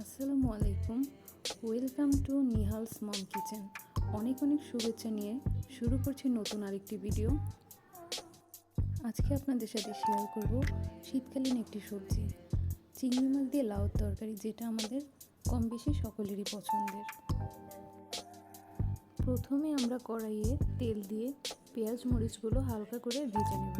আসসালামু আলাইকুম। Welcome to Nihal's mom kitchen. অনেক অনেক শুভেচ্ছা নিয়ে শুরু করছি নতুন আরেকটি ভিডিও। আজকে আপনাদের সাথে শেয়ার করব শীতকালীন একটি সবজি। চিংড়ি মাছ দিয়ে লাউর তরকারি, যেটা আমাদের কম বেশি সকলেরই পছন্দের। প্রথমে আমরা কড়াইয়ে তেল দিয়ে পেঁয়াজ মরিচগুলো হালকা করে ভেজে নেব।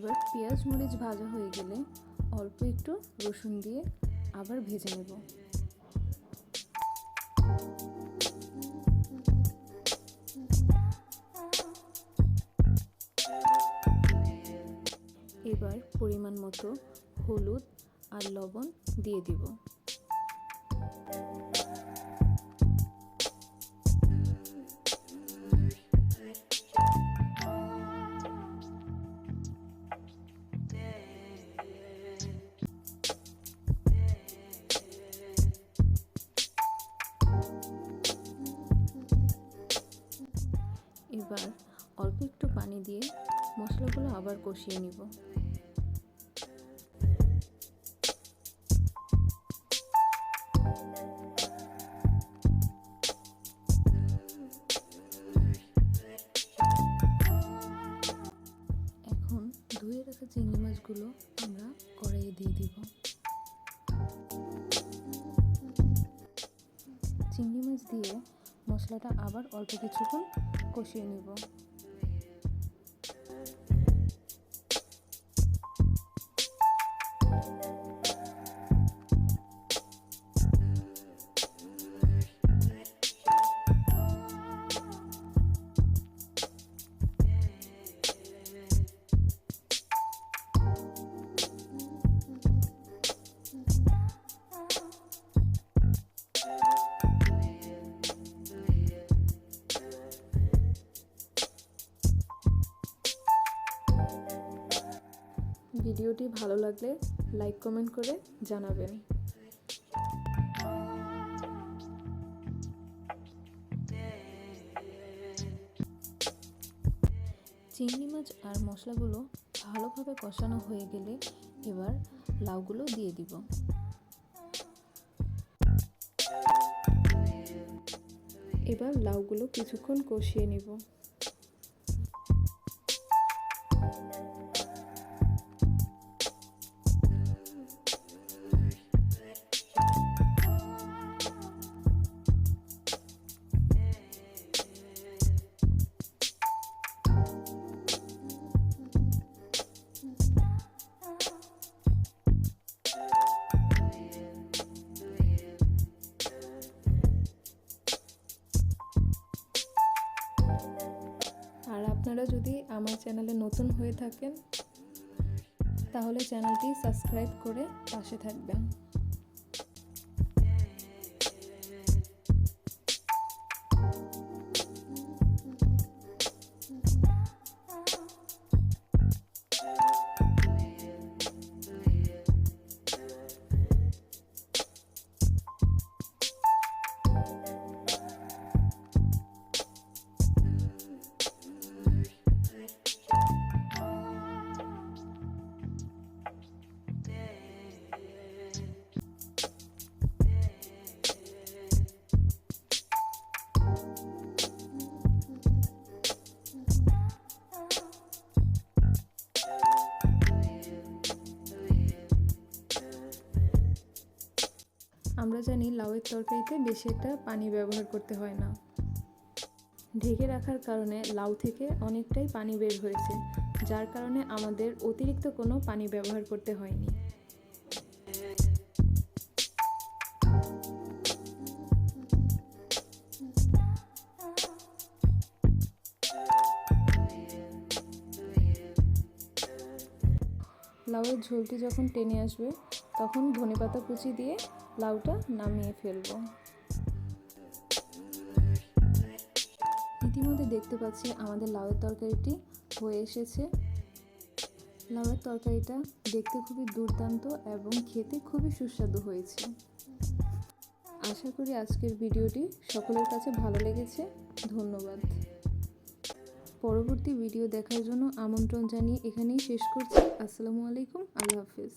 এবার পেঁয়াজ মরিচ ভাজা হয়ে গেলে অল্প একটু রসুন দিয়ে আবার ভেজে নেব। এবার পরিমাণ মতো হলুদ আর লবণ দিয়ে দিব। এবার অল্প একটু পানি দিয়ে মশলাগুলো আবার কষিয়ে নিব। এখন ধুয়ে রাখা চিংড়ি মাছগুলো আমরা কড়াইয়ে দিয়ে দিব। চিংড়ি মাছ দিয়ে মশলাটা আবার অল্প কিছুক্ষণ কষিয়ে নিব। ভিডিওটি ভালো লাগলে লাইক, কমেন্ট করে জানাবেন। চিংড়ি মাছ আর মশলাগুলো ভালোভাবে কষানো হয়ে গেলে এবার লাউগুলো দিয়ে দিব। এবার লাউগুলো কিছুক্ষণ কষিয়ে নিব। আপনারা যদি আমার চ্যানেলে নতুন হয়ে থাকেন তাহলে চ্যানেলটি সাবস্ক্রাইব করে পাশে থাকবেন। আমরা জানি লাউয়ের তরকারিতে বেশি একটা পানি ব্যবহার করতে হয় না। ঢেকে রাখার কারণে লাউ থেকে অনেকটাই পানি বের হয়েছে, যার কারণে আমাদের অতিরিক্ত কোনো পানি ব্যবহার করতে হয়নি। লাউয়ের ঝোলটি যখন টেনে আসবে তখন ধনেপাতা কুচি দিয়ে লাউটা নামিয়ে ফেলব। ইতিমধ্যে দেখতে পাচ্ছি আমাদের লাউয়ের তরকারিটি হয়ে এসেছে। লাউয়ের তরকারিটা দেখতে খুবই দুর্দান্ত এবং খেতে খুবই সুস্বাদু হয়েছে। আশা করি আজকের ভিডিওটি সকলের কাছে ভালো লেগেছে। ধন্যবাদ। পরবর্তী ভিডিও দেখার জন্য আমন্ত্রণ জানিয়ে এখানেই শেষ করছি। আসসালামু আলাইকুম। আল্লাহ হাফিজ।